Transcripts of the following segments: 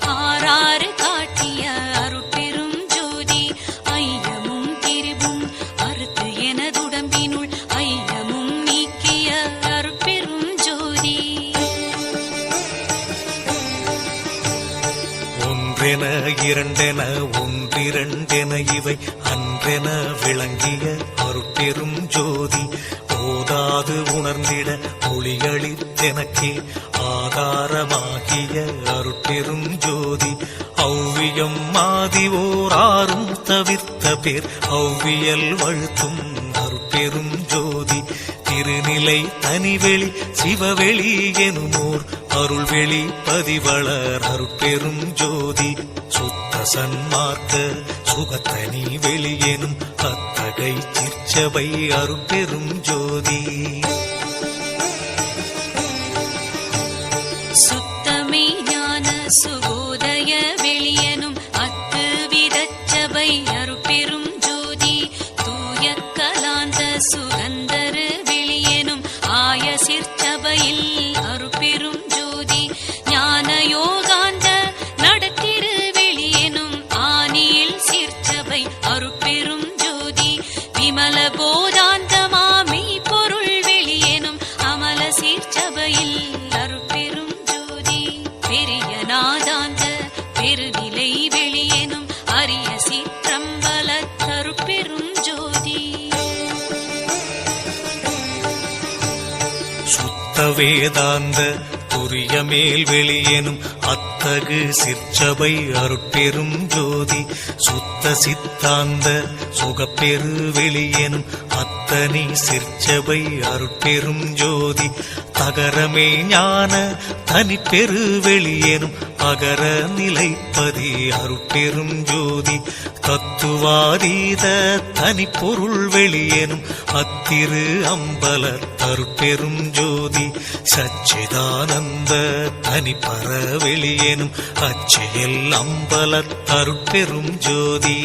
ஆறாறு காட்டிய அருட்பெரும் ஜோதி ஐயமும் திரிவும் அறுத்து எனதுடம்பினுள் ஐயமும் நீக்கிய அருட்பெரும் ஜோதி. ஒன்றென இரண்டென ஒன்றிரண்டென இவை அன்றென விளங்கிய அருட்பெரும் ஜோதி. ஓதாது உணர்ந்திட ஒளிகளித்தெனக்கே ஆதாரமாகிய அருட்பெரும் ஜோதி. ஔவியம் மாதி ஓராறும் தவிர்த்த பேர் ஔவியல் வழுத்தும் அருட்பெரும் ஜோதி. திருநிலை தனிவெளி சிவவெளி எனுமோர் அருள்வெளி பதிவளர் அருட்பெரும் ஜோதி. சுத்த சன்மார்க்க சுகத்தனி வெளியேனும் அத்தகை சிற்சபை அருப்பெரும் ஜோதி. சுத்தமே ஞான சுகோதய வெளியனும் அத்து விதச்சபை அருட்பெரும் ஜோதி. தூய கலாந்த சுகந்தரு சுத்த வேதாந்த துரிய மேல் வெளியெனும் அத்தகு சிற்சபை அருட்பெரும் ஜோதி. சுத்த சித்தாந்த சுகப்பெரு வெளியேனும் அத்தனி சிற்சபை அருட்பெரும் ஜோதி. தகரமே ஞான தனிப்பெரு வெளியேனும் அகர நிலைப்பதி அருட்பெரும் ஜோதி. தத்துவாதீத தனிப்பொருள் வெளியேனும் அத்திரு அம்பல தருப்பெரும் ஜோதி சச்சிதானந்த தனிப்பற வெளியேனும் அச்செயல் அம்பல தருப்பெரும் ஜோதி.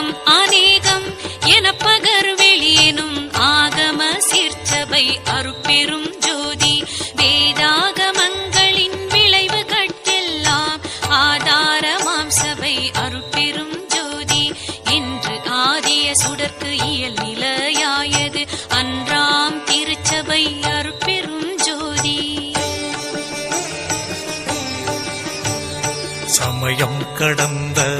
அகம் அநேகம் என பகர் வெளியேனும் ஆகம சிற்சபை அருப்பெரும் ஜோதி. வேதாகமங்களின் விளைவு கட்டெல்லாம் ஆதாரமாம் சபை அருப்பெரும் ஜோதி. என்று ஆதிய சுடற்கு இயல் நிலையாயது. அன்றாம் திருச்சபை அருப்பெரும் ஜோதி. சமயம் கடந்த